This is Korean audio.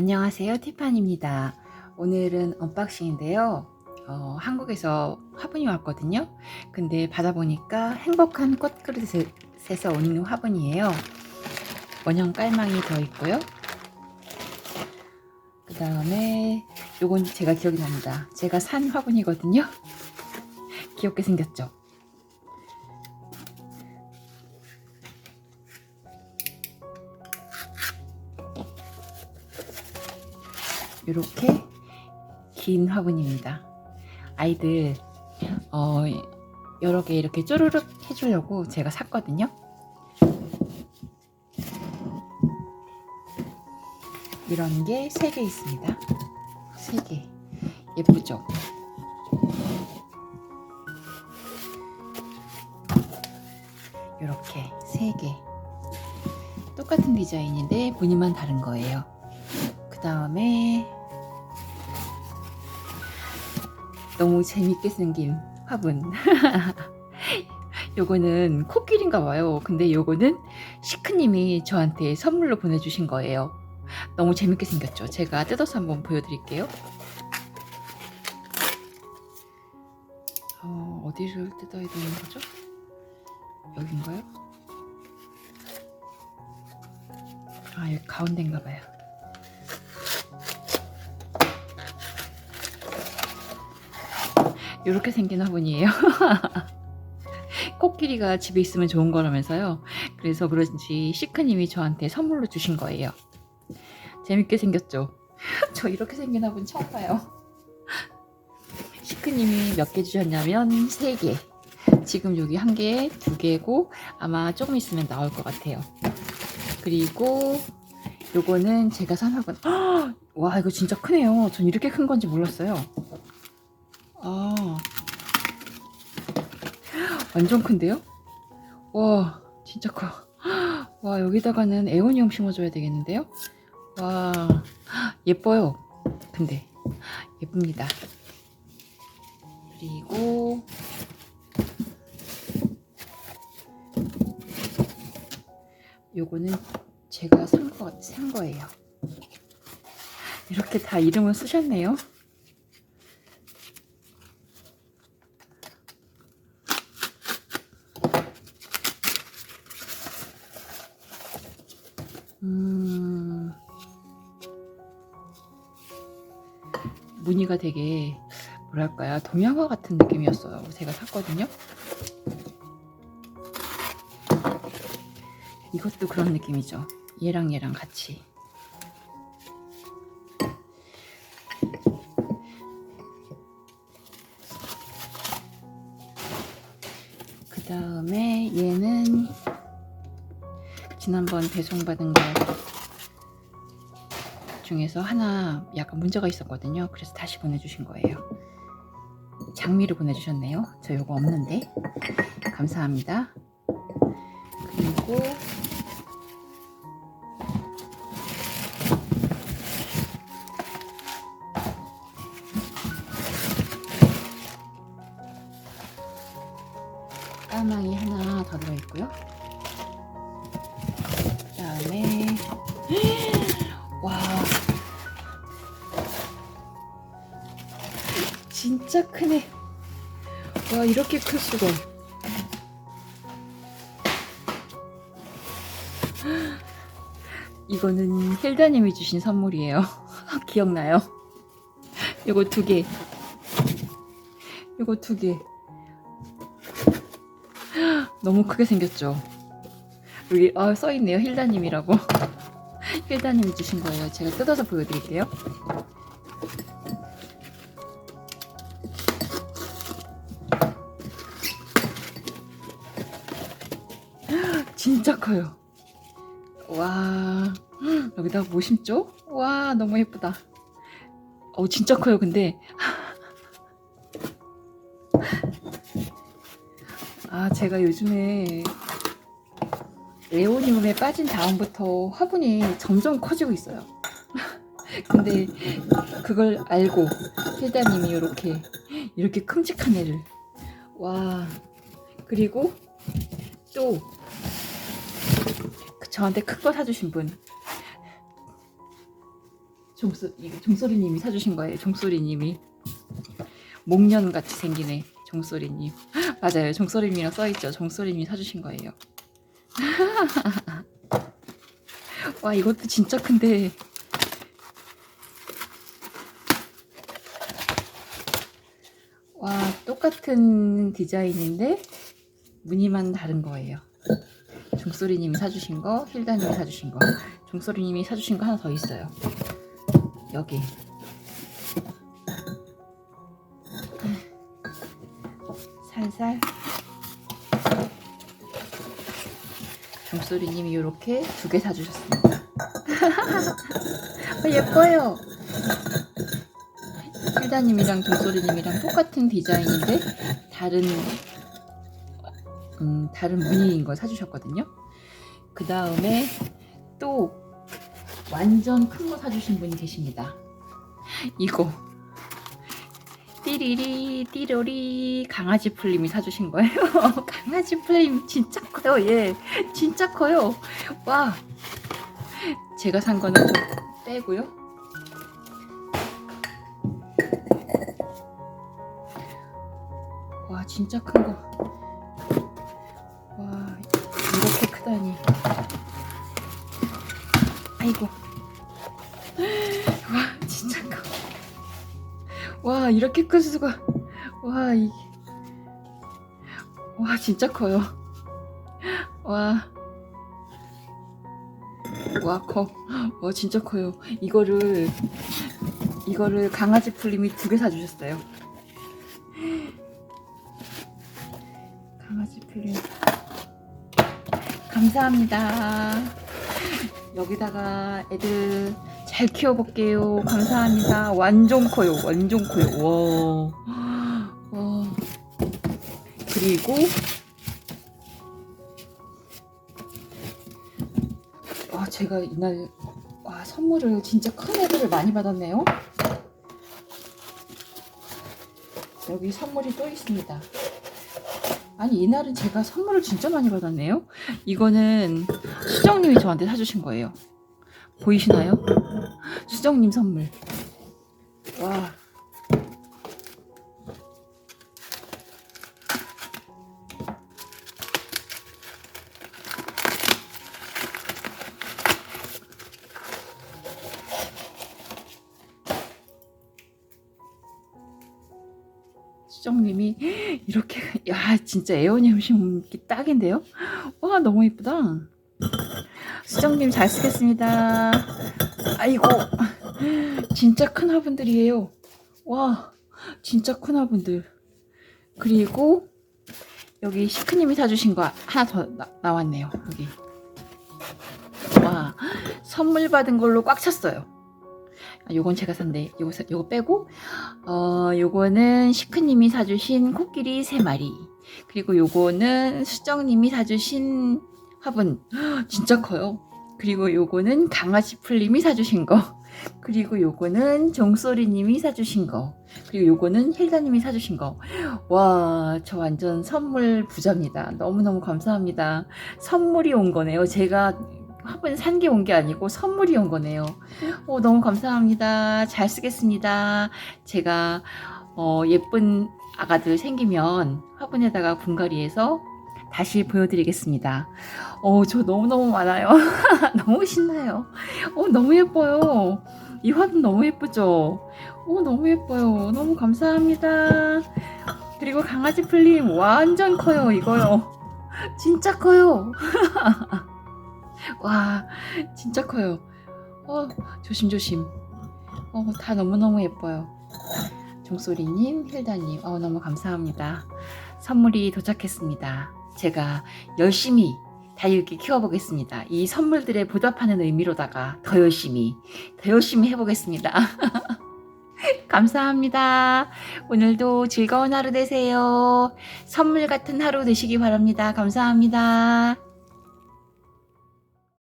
안녕하세요. 티파니입니다. 오늘은 언박싱인데요. 어, 한국에서 화분이 왔거든요. 근데 받아보니까 행복한 꽃그릇에서 온 화분이에요. 원형 깔망이 들어있고요. 그 다음에 요건 제가 기억이 납니다. 제가 산 화분이거든요. 귀엽게 생겼죠? 이렇게 긴 화분입니다. 아이들 어, 여러 개 이렇게 쪼르륵 해주려고 제가 샀거든요. 이런 게세개 있습니다. 세 개. 예쁘죠? 이렇게 세 개. 똑같은 디자인인데 무늬만 다른 거예요. 그 다음에 너무 재밌게 생긴 화분. 요거는 코끼리인가 봐요. 근데 요거는 시크님이 저한테 선물로 보내주신 거예요. 너무 재밌게 생겼죠. 제가 뜯어서 한번 보여드릴게요. 어, 어디를 뜯어야 되는 거죠? 여긴가요? 아, 여기 가운데인가 봐요. 이렇게 생긴 화분이에요. 코끼리가 집에 있으면 좋은 거라면서요. 그래서 그런지 시크님이 저한테 선물로 주신 거예요. 재밌게 생겼죠? 저 이렇게 생긴 화분 처음 봐요. 시크님이 몇 개 주셨냐면 3개. 지금 여기 한 개, 두 개고 아마 조금 있으면 나올 것 같아요. 그리고 요거는 제가 산 화분. 헉! 와 이거 진짜 크네요. 전 이렇게 큰 건지 몰랐어요. 아 완전 큰데요? 와 진짜 커. 와 여기다가는 에오니움 심어줘야 되겠는데요? 와 예뻐요. 근데 예쁩니다. 그리고 요거는 제가 산, 거, 산 거예요. 이렇게 다 이름을 쓰셨네요. 무늬가 되게 뭐랄까요 동양화 같은 느낌이었어요. 제가 샀거든요. 이것도 그런 느낌이죠. 얘랑 얘랑 같이. 그 다음에 얘는 지난번 배송받은 거 중에서 하나 약간 문제가 있었거든요. 그래서 다시 보내주신 거예요. 장미를 보내주셨네요. 저 요거 없는데. 감사합니다. 그리고 까망이 하나 더 들어있고요. 그 다음에 와 진짜 크네. 와 이렇게 클 수가. 이거는 힐다님이 주신 선물이에요. 기억나요? 이거 두 개. 이거 두 개. 너무 크게 생겼죠? 여기 아, 써있네요. 힐다님이라고. 힐다님이 주신 거예요. 제가 뜯어서 보여드릴게요. 진짜 커요. 와, 여기다가 뭐 심죠? 와, 너무 예쁘다. 어, 진짜 커요, 근데. 아, 제가 요즘에 에오니움에 빠진 다음부터 화분이 점점 커지고 있어요. 근데 그걸 알고 힐다님이 이렇게 이렇게 큼직한 애를 와 그리고 또 저한테 큰 거 사주신 분 종소 종소리님이 사주신 거예요. 종소리님이 목련 같이 생기네. 종소리님 맞아요. 종소리님이랑 써 있죠. 종소리님이 사주신 거예요. 와 이것도 진짜 큰데. 와 똑같은 디자인인데 무늬만 다른 거예요. 종소리님이 사주신 거, 힐다님이 사주신 거, 종소리님이 사주신 거 하나 더 있어요. 여기. 살살. 종소리님이 이렇게 두 개 사주셨습니다. 아, 예뻐요. 힐다님이랑 종소리님이랑 똑같은 디자인인데 다른 음, 다른 무늬인 걸 사주셨거든요. 그 다음에 또 완전 큰 거 사주신 분이 계십니다. 이거 띠리리 띠로리 강아지 풀림이 사주신 거예요. 강아지 풀림 진짜 커요. 얘 진짜 커요. 와 제가 산 거는 좀 빼고요. 와 진짜 큰 거. 와 이렇게 크다니. 아이고. 와 진짜 커. 와 이렇게 클 수가. 와 이. 와 진짜 커요. 와. 와 커. 와 진짜 커요. 이거를 이거를 강아지 풀림이 두 개 사주셨어요. 강아지 풀림. 감사합니다. 여기다가 애들 잘 키워볼게요. 감사합니다. 완전 커요. 완전 커요. 와. 와. 그리고 와 제가 이날 와 선물을 진짜 큰 애들을 많이 받았네요. 여기 선물이 또 있습니다. 아니 이날은 제가 선물을 진짜 많이 받았네요. 이거는 수정님이 저한테 사주신 거예요. 보이시나요? 수정님 선물. 와. 수정님이 이렇게 야 진짜 애원이 음식 딱인데요? 와 너무 이쁘다. 수정님 잘 쓰겠습니다. 아이고 진짜 큰 화분들이에요. 와 진짜 큰 화분들. 그리고 여기 시크님이 사주신 거 하나 더 나, 나왔네요. 여기 와 선물 받은 걸로 꽉 찼어요. 아, 요건 제가 산데 요거 사- 요거 빼고 어 요거는 시크님이 사주신 코끼리 세 마리 그리고 요거는 수정님이 사주신 화분 헉, 진짜 커요. 그리고 요거는 강아지 풀님이 사주신 거 그리고 요거는 종소리님이 사주신 거 그리고 요거는 힐다님이 사주신 거 와 저 완전 선물 부자입니다. 너무너무 감사합니다. 선물이 온 거네요. 제가 화분 산게 온 게 아니고 선물이 온 거네요. 오, 너무 감사합니다. 잘 쓰겠습니다. 제가 어, 예쁜 아가들 생기면 화분에다가 분갈이해서 다시 보여드리겠습니다. 어, 저 너무너무 많아요. 너무 신나요. 어, 너무 예뻐요. 이 화분 너무 예쁘죠? 어, 너무 예뻐요. 너무 감사합니다. 그리고 강아지 풀림 완전 커요, 이거요. 진짜 커요. 와, 진짜 커요. 어, 조심조심. 어, 다 너무너무 예뻐요. 종소리님, 힐다님, 어, 너무 감사합니다. 선물이 도착했습니다. 제가 열심히 다육이 키워보겠습니다. 이 선물들에 보답하는 의미로다가 더 열심히, 더 열심히 해보겠습니다. 감사합니다. 오늘도 즐거운 하루 되세요. 선물 같은 하루 되시기 바랍니다. 감사합니다.